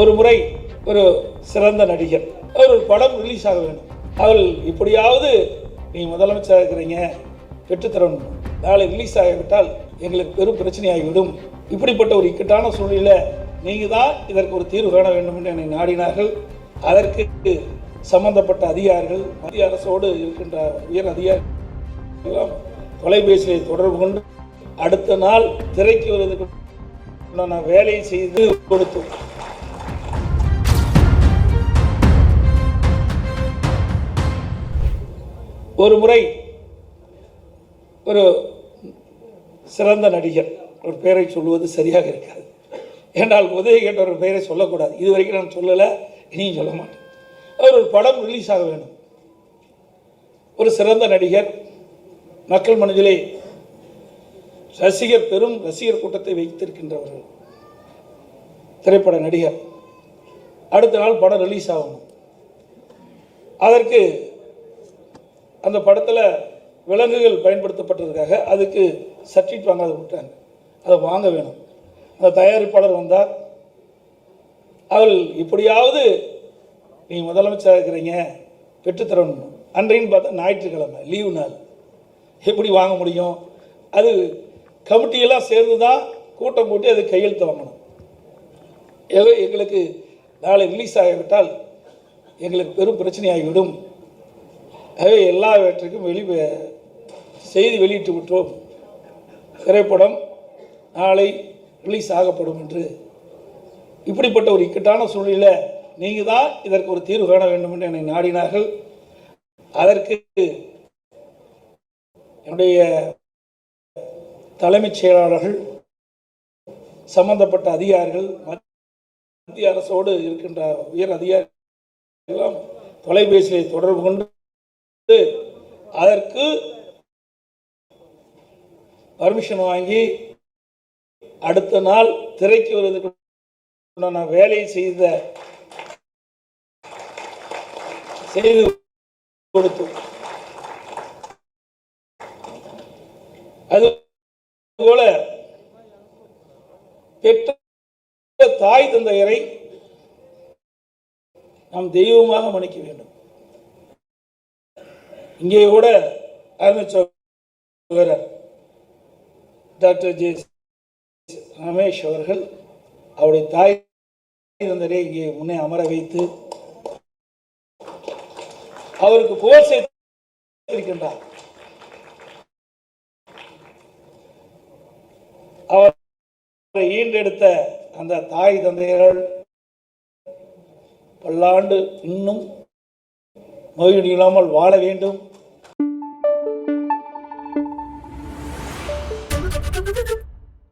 ஒரு முறை ஒரு சிறந்த நடிகர். அவர் ஒரு படம் ரிலீஸ் ஆக வேண்டும். அவள் இப்படியாவது நீ முதலமைச்சராக இருக்கிறீங்க பெற்றுத்தரணும் நாளை ரிலீஸ் ஆகிவிட்டால் எங்களுக்கு பெரும் பிரச்சனையாகிவிடும். இப்படிப்பட்ட ஒரு இக்கட்டான சூழ்நிலை நீங்கள் தான் இதற்கு ஒரு தீர்வு காண வேண்டும் என்று என்னை நாடினார்கள். அதற்கு சம்பந்தப்பட்ட அதிகாரிகள் மத்திய அரசோடு இருக்கின்ற உயர் அதிகாரிகள் எல்லாம் தொலைபேசியை தொடர்பு கொண்டு அடுத்த நாள் திரைக்கு வருவதற்கு நான் வேலையை செய்து கொடுத்தோம். ஒரு முறை ஒரு சிறந்த நடிகர் ஒரு பெயரை சொல்லுவது சரியாக இருக்காது. ஏன்னால் உதவி கேட்ட ஒரு பெயரை சொல்லக்கூடாது. இது வரைக்கும் நான் சொல்லலை இனியும் சொல்ல மாட்டேன். அவர் ஒரு படம் ரிலீஸ் ஆக வேண்டும். ஒரு சிறந்த நடிகர் மக்கள் மனதிலே ரசிகர் பெரும் ரசிகர் கூட்டத்தை வைத்திருக்கின்றவர்கள். திரைப்பட நடிகர். அடுத்த நாள் படம் ரிலீஸ் ஆகணும். அதற்கு அந்த படத்தில் விலங்குகள் பயன்படுத்தப்பட்டதுக்காக அதுக்கு சர்டிஃபிகேட் வாங்காத விட்டாங்க. அதை வாங்க வேணும். அந்த தயாரிப்பாளர் வந்தார். அவள் இப்படியாவது நீ முதலமைச்சராக இருக்கிறீங்க பெற்றுத்தரணும் அன்றைன்னு பார்த்தா ஞாயிற்றுக்கிழமை லீவு நாள். எப்படி வாங்க முடியும்? அது கமிட்டியெல்லாம் சேர்ந்து தான் கூட்டம் கூட்டி அது கையெழுத்து வாங்கணும். ஏதோ எங்களுக்கு நாளை ரிலீஸ் ஆகிவிட்டால் எங்களுக்கு பெரும் பிரச்சனையாகிவிடும். ஆகவே எல்லாவற்றுக்கும் வெளி செய்தி வெளியிட்டு விட்டோம் திரைப்படம் நாளை ரிலீஸ் ஆகப்படும் என்று. இப்படிப்பட்ட ஒரு இக்கட்டான சூழ்நிலை நீங்கள் தான் இதற்கு ஒரு தீர்வு காண வேண்டும் என்று என்னை நாடினார்கள். அதற்கு என்னுடைய தலைமைச் செயலாளர்கள் சம்பந்தப்பட்ட அதிகாரிகள் மத்திய அரசோடு இருக்கின்ற உயர் அதிகாரிகள் எல்லாம் தொலைபேசியை தொடர்பு கொண்டு அதற்கு பர்மிஷன் வாங்கி அடுத்த நாள் திரைக்கு வருவதற்கு உண்டான வேலையை செய்த செய்து கொடுத்தோம். அது போல பெற்ற தாய் தந்தையரை நாம் தெய்வமாக மன்னிக்க வேண்டும். இங்கே கூட ஆரம்பிச்சவர் டாக்டர் ஜே ரமேஷ் அவர்கள் அவருடைய தாய் தந்தரை இங்கே முன்னே அமர வைத்து அவருக்கு புகழ் சேர்த்திருக்கின்றார். அவரை ஈண்டெடுத்த அந்த தாய் தந்தையர்கள் பல்லாண்டு இன்னும் நோய் இல்லாமல் வாழ வேண்டும்.